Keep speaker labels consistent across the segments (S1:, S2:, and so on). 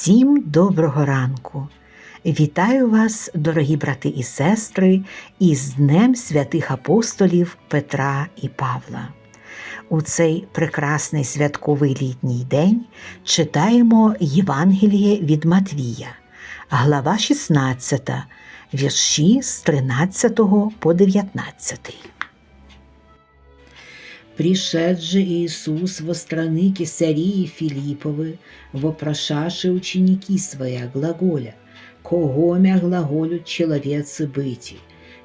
S1: Всім доброго ранку! Вітаю вас, дорогі брати і сестри, із Днем святих апостолів Петра і Павла. У цей прекрасний святковий літній день читаємо Євангеліє від Матвія, глава 16, вірші з 13 по 19.
S2: Пришед же Иисус во страны Кесарии Филипповы, вопрошаши ученики своя глаголя, кого мя глаголют человецы быти,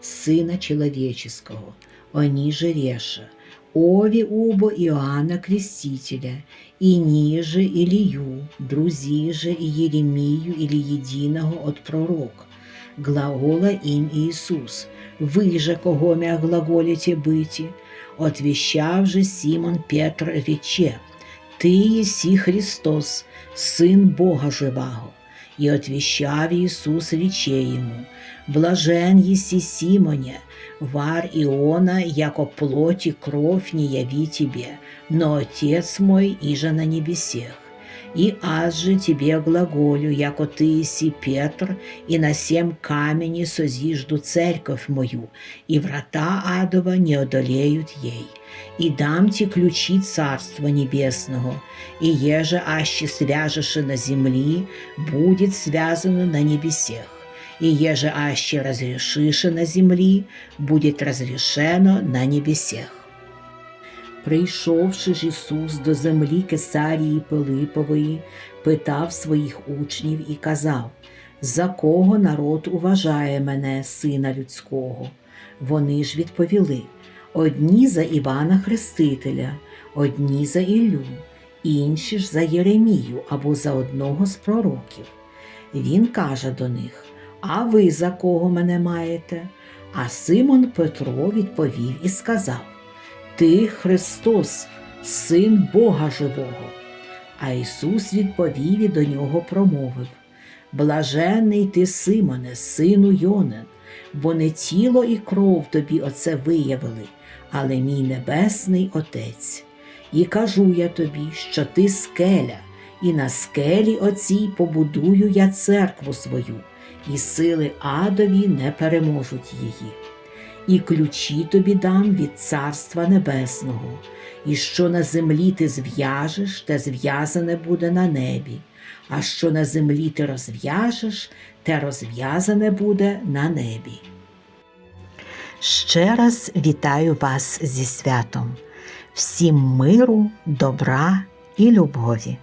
S2: Сына Человеческого, они же реша, ови убо Иоанна Крестителя, и ниже Илью, друзи же и Еремию или единого от пророк. Глагола им Иисус, вы же кого мя глаголите быти, Отвещав же Симон Петр рече, Ти єсі Христос, Син Бога живого. І отвещав Ісус рече йому, Блажен єсі Симоне, вар Иона, яко плоть и кровь не яви тебе, но Отец мой іже на небесех. И аз же тебе глаголю, яко ты иси Петр, и на сем камени созижду церковь мою, и врата адова не одолеют ей. И дам тебе ключи Царства Небесного, и еже аще свяжеши на земли, будет связано на небесех. И еже аще разрешиши на земли, будет разрешено на небесех. Прийшовши ж Ісус до землі Кесарії Пилипової, питав своїх учнів і казав, За кого народ уважає мене, сина людського? Вони ж відповіли одні за Івана Хрестителя, одні за Іллю, інші ж за Єремію або за одного з пророків. Він каже до них: А ви за кого мене маєте? А Симон Петро відповів і сказав: Ти Христос, Син Бога Живого. А Ісус відповів і до нього промовив: Блажений ти, Симоне, сину Йонен, бо не тіло і кров тобі оце виявили, але мій небесний Отець. І кажу я тобі, що ти скеля, і на скелі оцій побудую я церкву свою, і сили адові не переможуть її. І ключі тобі дам від Царства Небесного, і що на землі ти зв'яжеш, те зв'язане буде на небі, а що на землі ти розв'яжеш, те розв'язане буде на небі.
S1: Ще раз вітаю вас зі святом, всім миру, добра і любові.